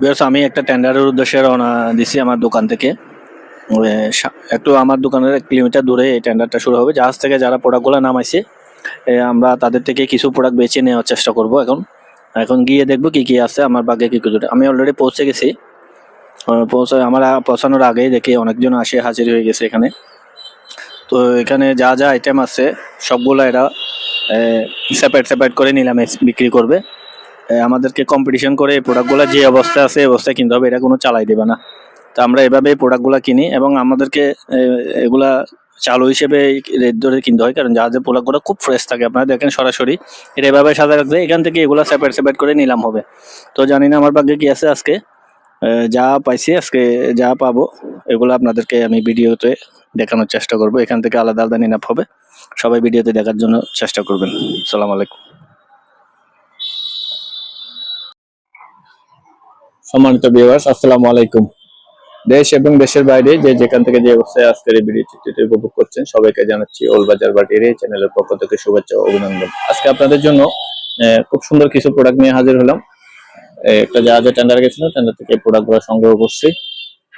Because আমি একটা টেন্ডারের উদ্দেশ্যে রওনা দিছি আমার দোকান থেকে। একটু আমার দোকানের এক কিলোমিটার দূরে এই টেন্ডারটা শুরু হবে। জাহাজ থেকে যারা প্রোডাক্টগুলো নামাইছে আমরা তাদের থেকে কিছু প্রোডাক্ট বেছে নেওয়ার চেষ্টা করব এখন। এখন গিয়ে দেখব কি কি আছে, আমার বাগে কি কিছু আমি অলরেডি পৌঁছে গেছি। পৌঁছে, আমার পৌঁছানোর আগেই দেখি অনেকজন আসে, হাজির হয়ে গেছে এখানে। তো এখানে যা যা আইটেম আছে, সবগুলো এরা সেপারেট সেপারেট করে নিলামে বিক্রি করবে। আমাদেরকে কম্পিটিশন করে এই প্রোডাক্টগুলো যে অবস্থায় আছে, এই অবস্থায় কিনতে হবে এটা কোনো চালাই দেবে না। তো আমরা এভাবে এই প্রোডাক্টগুলো কিনি এবং আমাদেরকে এগুলা চালু হিসেবে রেট ধরে কিনতে হয়, কারণ জাহাজের প্রোডাক্টগুলো খুব ফ্রেশ থাকে। আপনারা দেখেন সরাসরি এটা এভাবে সাজা রাখলে এখান থেকে এগুলো সেপারেট সেপারেট করে নিলাম হবে। তো জানি না আমার ভাগ্যে কি আছে আজকে। যা পাইছি আজকে, যা পাবো, এগুলো আপনাদেরকে আমি ভিডিওতে দেখানোর চেষ্টা করব। এখান থেকে আলাদা আলাদা নিনাপ হবে। সবাই ভিডিওতে দেখার জন্য চেষ্টা করবেন। সালাম আলাইকুম। সম্মানিত ভিউয়ার্স আসসালামু আলাইকুম। দেশ এবং দেশের বাইরে যে যেখান থেকে যে অবস্থায় আজকের এই ভিডিও চিত্রটি উপভোগ করছেন, সবাইকে জানাচ্ছি ওলবাজার বাটির এই চ্যানেলের পক্ষ থেকে শুভেচ্ছা অভিনন্দন। আজকে আপনাদের জন্য খুব সুন্দর কিছু প্রোডাক্ট নিয়ে হাজির হলাম। একটা জাহাজে টেন্ডার গেছিল টেন্ডার থেকে প্রোডাক্টগুলো সংগ্রহ করছি।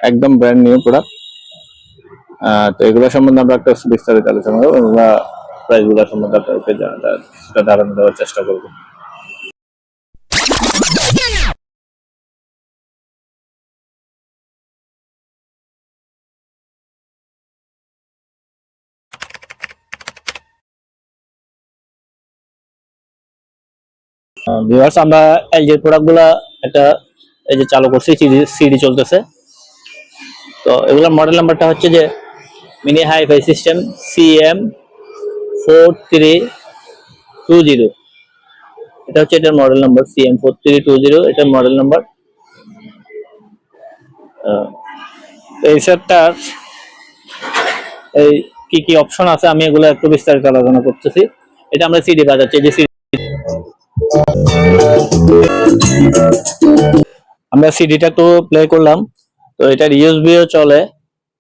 একদম ব্র্যান্ড নিউ প্রোডাক্ট তো এগুলো সম্বন্ধে আমরা একটা বিস্তারিত আলোচনা করব আমরা প্রাইসগুলো সম্বন্ধে আপনাদেরকে ধারণা দেওয়ার চেষ্টা করব। ভিউয়ার্স আমরা এই যে প্রোডাক্টগুলা একটা এই যে চালু করছি সিডি চলতেছে। তো এগুলোর মডেল নাম্বারটা হচ্ছে যে mini hi fi system CM four three two zero এটা হচ্ছে এটার model number CM four three two zero এটার মডেল নাম্বার এই সেটটার এই কি কি অপশন আছে, আমি এগুলো একটু বিস্তারিত আলোচনা করতেছি। এটা আমরা সিডি বাজাচ্ছি যে CD আমরা সিডিটা একটু প্লে করলাম। তো এটার ইউএসবিও চলে।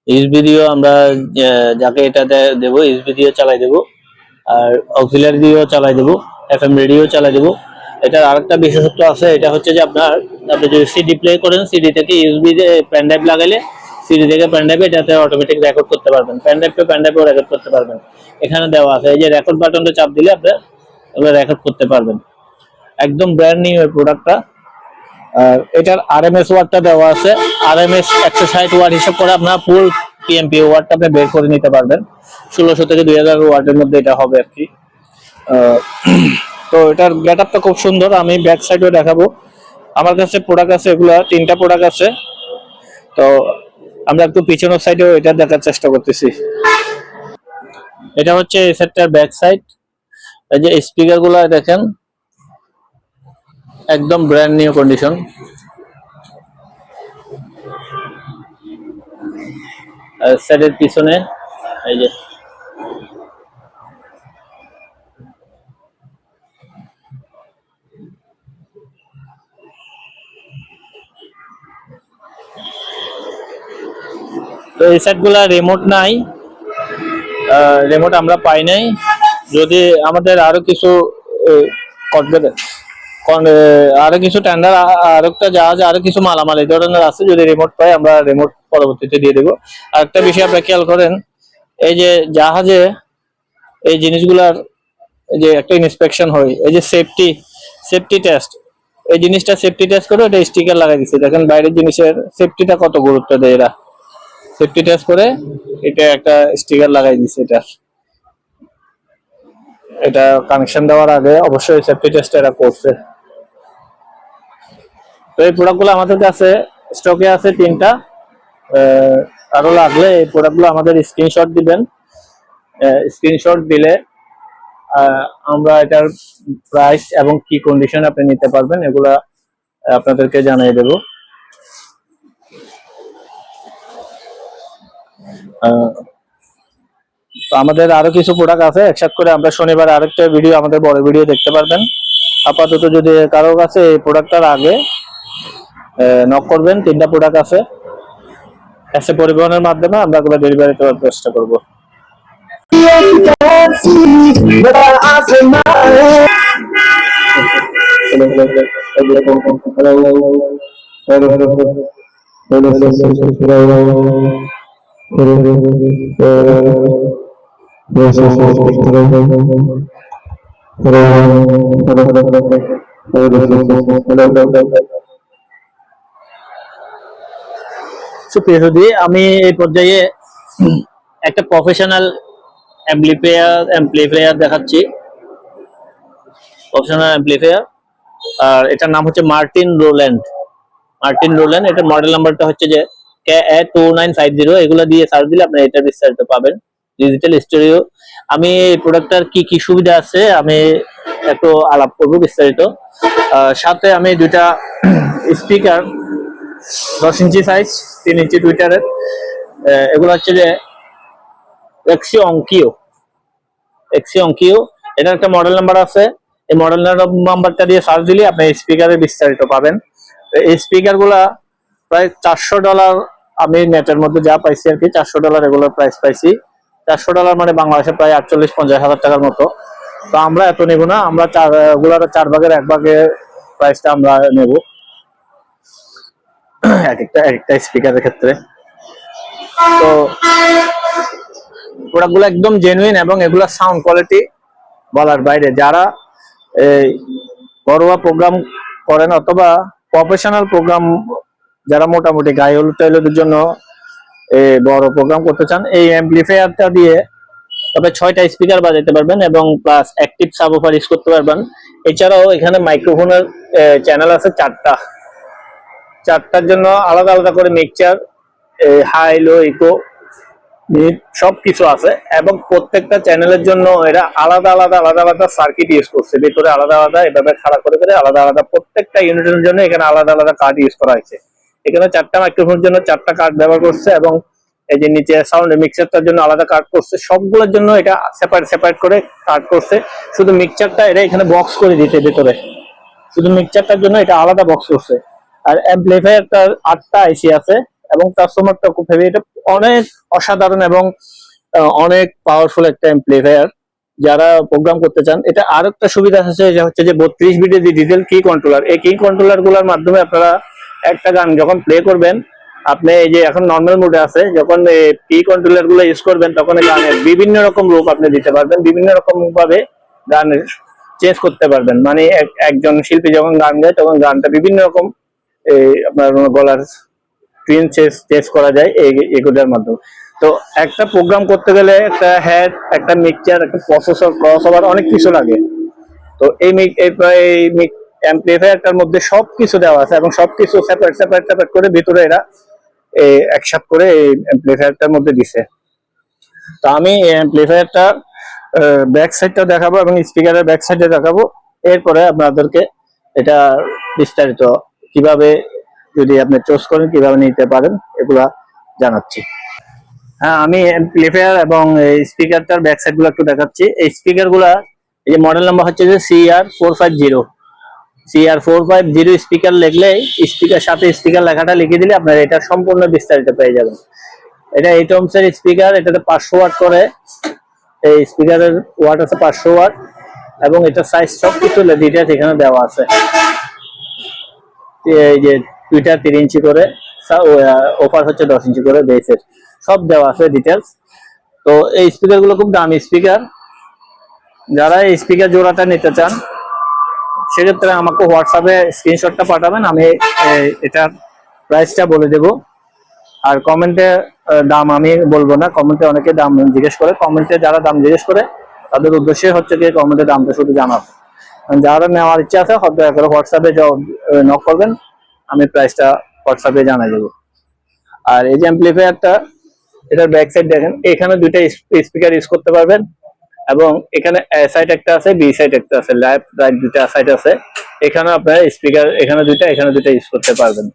ইউএসবি দিয়েও আমরা যাকে এটা দে- দেবো ইউএসবি দিয়ে চালাই দেবো। আর অক্সিলারি দিয়েও চালাই দেবো। এফএম রেডিও চালাই দেবো। এটার আরেকটা বিশেষত্ব আছে, এটা হচ্ছে যে আপনার, আপনি যদি সিডি প্লে করেন সিডি থেকে ইউএসবি পেন ড্রাইভ লাগাইলে সিডি থেকে পেন ড্রাইভে এটাতে অটোমেটিক রেকর্ড করতে পারবেন। পেন ড্রাইভ টু ড্রাইভেও রেকর্ড করতে পারবেন। এখানে দেওয়া আছে, এই যে রেকর্ড বাটনটা চাপ দিলে আপনি এগুলো রেকর্ড করতে পারবেন। একদম ব্র্যান্ড নিউ এই প্রোডাক্টটা আর এটার আরএমএস ওয়াটটা দেওয়া আছে। আরএমএস একশো ষাট ওয়াট হিসাব করে আপনার ফুল পিএমপি ওয়াটটা আপনি বের করে নিতে পারবেন। ষোলোশো থেকে দুই হাজার ওয়াটের মধ্যে এটা হবে আর কি। তো এটার গেট আপটা খুব সুন্দর। আমি ব্যাক সাইডেও দেখাবো। আমার কাছে প্রোডাক্ট আছে, এগুলা তিনটা প্রোডাক্ট আছে। তো আমরা একটু পিছনের সাইডেও এটা দেখার চেষ্টা করতেছি। এটা হচ্ছে এই সেটটার ব্যাক সাইড এই যে স্পিকারগুলা দেখেন। একদম ব্র্যান্ড নিউ কন্ডিশন সেটের পিছনে, এই যে। তো এই সেটগুলা রিমোট নাই। রিমোট আমরা পাই নাই। যদি আমাদের আরও কিছু করবে আরও কিছু টেন্ডার আরও একটা জাহাজ আরও কিছু মালামাল এই ধরনের আছে, যদি রিমোট পাই, আমরা রিমোট পরবর্তীতে দিয়ে দেবো। আর একটা বিষয় আপনারা খেয়াল করেন, এই যে জাহাজে এই জিনিসগুলার যে একটা ইন্সপেকশন হয়, এই যে সেফটি সেফটি টেস্ট এই জিনিসটা সেফটি টেস্ট করে এটা স্টিকার লাগাই দিচ্ছে দেখেন বাইরের জিনিসের সেফটিটা কত গুরুত্ব দেয় এরা। সেফটি টেস্ট করে এটা একটা স্টিকার লাগাই দিচ্ছে এটার এটা কানেকশন দেওয়ার আগে অবশ্যই সেফটি টেস্ট এরা করছে। তো এই প্রোডাক্টগুলো আমাদের কাছে স্টকে আছে তিনটা। আরও লাগলে এই প্রোডাক্টগুলো আমাদের স্ক্রিনশট দিবেন। স্ক্রিনশট দিলে আমরা এটার প্রাইস এবং কি কন্ডিশন আপনি নিতে পারবেন এগুলা আপনাদেরকে জানিয়ে দেব। আমাদের আরও কিছু প্রোডাক্ট আছে, একসাথে করে আমরা শনিবার আরেকটা ভিডিও আমাদের বড় ভিডিও দেখতে পারবেন। আপাতত যদি কারও কাছে এই প্রোডাক্টটার আগে নক করবেন তিনটা প্রোডাক্ট আছে এসে পরিবহনের মাধ্যমে আমরা এগুলো ডেলিভারি দেওয়ার চেষ্টা করব সুপ্রিয় আমি এই পর্যায়ে একটা প্রফেশনাল অ্যাম্পলিফায়ার অ্যাম্পলিফায়ার দেখাচ্ছি। প্রফেশনাল অ্যাম্পলিফায়ার আর এটার নাম হচ্ছে মার্টিন রোল্যান্ড। মার্টিন রোল্যান্ড, এটার মডেল নাম্বারটা হচ্ছে যে K A two nine five zero এগুলো দিয়ে সার্চ দিলে আপনি এটা বিস্তারিত পাবেন। ডিজিটাল স্টুডিও আমি এই প্রোডাক্টটার কি কি সুবিধা আছে, আমি একটু আলাপ করব বিস্তারিত। সাথে আমি দুইটা স্পিকার দশ ইঞ্চি সাইজ তিন ইঞ্চি টুইটারের এগুলো হচ্ছে যে এক্সি অঙ্কিও এক্সি অঙ্কিও এটার একটা মডেল নাম্বার আছে। এই মডেল নাম্বারটা দিয়ে সার্চ দিলে আপনি স্পিকারের বিস্তারিত পাবেন। এই স্পিকারগুলা প্রায় চারশো ডলার আমি নেটের মধ্যে যা পাইছি আর কি, চারশো ডলার এগুলোর প্রাইস পাইছি। চারশো ডলার মানে বাংলাদেশে প্রায় আটচল্লিশ, পঞ্চাশ হাজার টাকার মতো। তো আমরা এত নেব না, আমরা চার ওগুলার চার ভাগের এক ভাগের প্রাইসটা আমরা নেব। এক একটা এক একটা স্পিকারের ক্ষেত্রে। তো প্রোডাক্টগুলো একদম জেনুইন এবং এগুলা সাউন্ড কোয়ালিটি বলার বাইরে। যারা এই ঘরোয়া প্রোগ্রাম করেন অথবা প্রফেশনাল প্রোগ্রাম যারা মোটামুটি গায়ে হলুদ টাইলুদের জন্য বড় প্রোগ্রাম করতে চান, এই অ্যাম্পলিফায়ারটা দিয়ে তবে ছয়টা স্পিকার বাজাতে পারবেন এবং প্লাস অ্যাক্টিভ সাবওফার ইউজ করতে পারবেন। এছাড়াও এখানে মাইক্রোফোনের চ্যানেল আছে চারটা। চারটার জন্য আলাদা আলাদা করে মিক্সচার হাই লো ইকো সব কিছু আছে। এবং প্রত্যেকটা চ্যানেলের জন্য এরা আলাদা আলাদা আলাদা আলাদা সার্কিট ইউজ করছে। ভিতরে আলাদা আলাদা, এভাবে খাড়া করে করে আলাদা আলাদা প্রত্যেকটা ইউনিটের জন্য এখানে আলাদা আলাদা কার্ড ইউজ করা হয়েছে। এখানে চারটা মাইক্রোফোনের জন্য চারটা কার্ড ব্যবহার করছে এবং এই যে নিচে সাউন্ড মিক্সারটার জন্য আলাদা কার্ড করছে। সবগুলোর জন্য এটা সেপারেট সেপারেট করে কার্ড করছে। শুধু মিক্সচারটা এরা এখানে বক্স করে দিতে ভিতরে। শুধু মিক্সচারটার জন্য এটা আলাদা বক্স করছে। আর অ্যাম্পলিফায়ারটার আটটা আইসি আছে এবং ট্রান্সফরমারটা খুব হেভি এটা অনেক অসাধারণ এবং অনেক পাওয়ারফুল একটা অ্যাম্পলিফায়ার যারা প্রোগ্রাম করতে চান, এটা আর একটা সুবিধা আছে, যে হচ্ছে যে বত্রিশ বিটের যে ডিজেল কি কন্ট্রোলার এই কি কন্ট্রোলারগুলোর মাধ্যমে আপনারা একটা গান যখন প্লে করবেন, আপনি এই যে এখন নর্মাল মোডে আছে, যখন কি কন্ট্রোলারগুলো ইউজ করবেন, তখন গানের বিভিন্ন রকম রূপ আপনি দিতে পারবেন, বিভিন্ন রকম ভাবে গানের চেঞ্জ করতে পারবেন। মানে এক- একজন শিল্পী যখন গান গায়, তখন গানটা বিভিন্ন রকম এই আপনার গলার টুইন চেঞ্জ চেঞ্জ করা যায় এই এগুলোর মাধ্যমে। তো একটা প্রোগ্রাম করতে গেলে একটা হেড একটা মিক্সচার একটা প্রসেসর ক্রস ওভার অনেক কিছু লাগে। তো এই এই অ্যাম্পলিফায়ারটার মধ্যে সবকিছু দেওয়া আছে এবং সবকিছু সেপারেট সেপারেট সেপারেট করে ভিতরে এরা এই একসাথ করে এই অ্যাম্পলিফায়ারটার মধ্যে দিছে। তো আমি এই অ্যাম্পলিফায়ারটা ব্যাক সাইডটা দেখাবো এবং স্পিকারের ব্যাক সাইডে দেখাবো। এরপরে আপনাদেরকে এটা বিস্তারিত কীভাবে যদি আপনি চুজ করেন, কীভাবে নিতে পারেন, এগুলা জানাচ্ছি। হ্যাঁ আমি অ্যাম্পলিফায়ার এবং স্পিকারটার ব্যাক সাইডগুলো একটু দেখাচ্ছি। এই স্পিকারগুলা এই যে মডেল নাম্বার হচ্ছে যে CR four five zero CR four five zero speaker লিখলে স্পিকার সাথে স্পিকার লেখাটা লিখে দিলে আপনার এটা সম্পূর্ণ বিস্তারিত পেয়ে যাবেন। এটা এইট ওমসের স্পিকার এটাতে পাঁচশো ওয়াট করে। এই স্পিকারের ওয়াট আছে পাঁচশো ওয়াট এবং এটা সাইজ সব কিছু ডিটেলস এখানে দেওয়া আছে। এই যে টুইটার তিন ইঞ্চি করে ওপার হচ্ছে দশ ইঞ্চি করে বেসের সব দেওয়া আছে ডিটেলস তো এই স্পিকারগুলো খুব দামি স্পিকার যারা এই স্পিকার জোড়াটা নিতে চান, সেক্ষেত্রে আমাকে হোয়াটসঅ্যাপে স্ক্রিনশটটা পাঠাবেন, আমি এটার প্রাইসটা বলে দেব। আর কমেন্টে দাম আমি বলব না কমেন্টে অনেকে দাম জিজ্ঞেস করে। কমেন্টে যারা দাম জিজ্ঞেস করে, তাদের উদ্দেশ্যে হচ্ছে কি কমেন্টে দামটা শুধু জানাব। যারা নেওয়ার ইচ্ছা আছে দয়া করে হোয়াটসঅ্যাপে নক করবেন আমি প্রাইসটা হোয়াটসঅ্যাপে জানাই দেবো আর এই যে অ্যাম্পলিফায়ারটা এটার ব্যাক সাইড দেখেন এখানে দুইটা স্পিকার ইউজ করতে পারবেন এবং এখানে এ সাইড একটা আছে বি সাইড একটা আছে লেফট রাইট দুইটা সাইড আছে এখানে আপনার স্পিকার এখানে দুইটা এখানে দুইটা ইউজ করতে পারবেন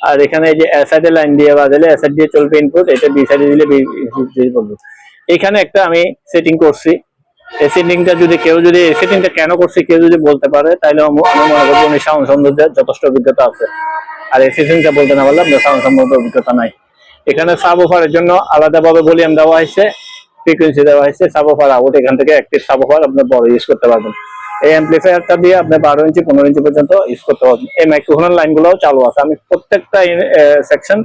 আর এখানে এই যে এ সাইডে লাইন দিয়ে বাজালে এ সাইড দিয়ে চলবে ইনপুট এটা বি সাইডে দিলে বি দিয়ে বলব এখানে একটা আমি সেটিং করছি এই সেটিংটা যদি কেউ যদি, এই সেটিংটা কেন করছি কেউ যদি বলতে পারে তাহলে আমি মনে করব উনি সাউন্ড সম্বন্ধে যথেষ্ট অভিজ্ঞতা আছে। আর এই সেটিংটা বলতে না পারলে সাউন্ড সম্বন্ধে অভিজ্ঞতা নাই। এখানে সাব অফারের জন্য আলাদাভাবে ভলিউম দেওয়া হয়েছে ফ্রিকোয়েন্সি দেওয়া হয়েছে সাব অফার আউট এখান থেকে অ্যাক্টিভ সাব অফার আপনি বড় ইউজ করতে পারবেন। এই অ্যাম্পলিফায়ারটা দিয়ে আপনি বারো ইঞ্চি, পনেরো ইঞ্চি পর্যন্ত ইউজ করতে পারবেন। এই মাইক্রোফোনের লাইনগুলোও চালু আছে। আমি প্রত্যেকটা সেকশন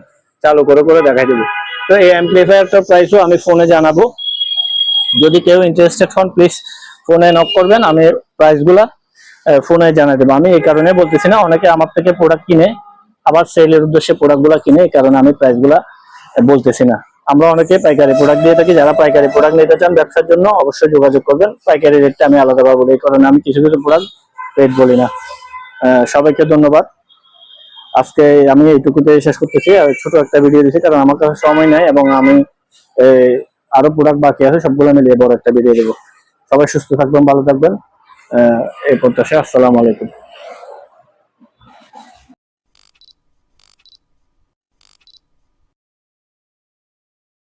চালু করে করে দেখাই দেবো। তো এই অ্যাম্পলিফায়ারটার প্রাইসও আমি ফোনে জানাব। যদি কেউ ইন্টারেস্টেড হন প্লিজ ফোনে নক করবেন, আমি প্রাইসগুলা ফোনে জানাই দেবো। আমি এই কারণে বলতেছি না, অনেকে আমার থেকে প্রোডাক্ট কিনে, আবার সেলের উদ্দেশ্যে প্রোডাক্টগুলো কিনে, এই কারণে আমি প্রাইসগুলা বলতেছি না। আমরা অনেকে পাইকারি প্রোডাক্ট দিয়ে থাকি, যারা পাইকারি প্রোডাক্ট নিতে চান ব্যবসার জন্য অবশ্যই যোগাযোগ করবেন। পাইকারি রেটটা আমি আলাদাভাবে বলি এই কারণে আমি কিছু কিছু প্রোডাক্ট রেট বলি না। সবাইকে ধন্যবাদ। আজকে আমি এইটুকুতে শেষ করতেছি ছোট একটা ভিডিও দিচ্ছি কারণ আমার কাছে সময় নাই, এবং আমি আরও প্রোডাক্ট বাকি আছে, সবগুলো মিলিয়ে বড় একটা বেরিয়ে দেবো। সবাই সুস্থ থাকবেন, ভালো থাকবেন। এই প্রত্যাশা আসসালামু আলাইকুম।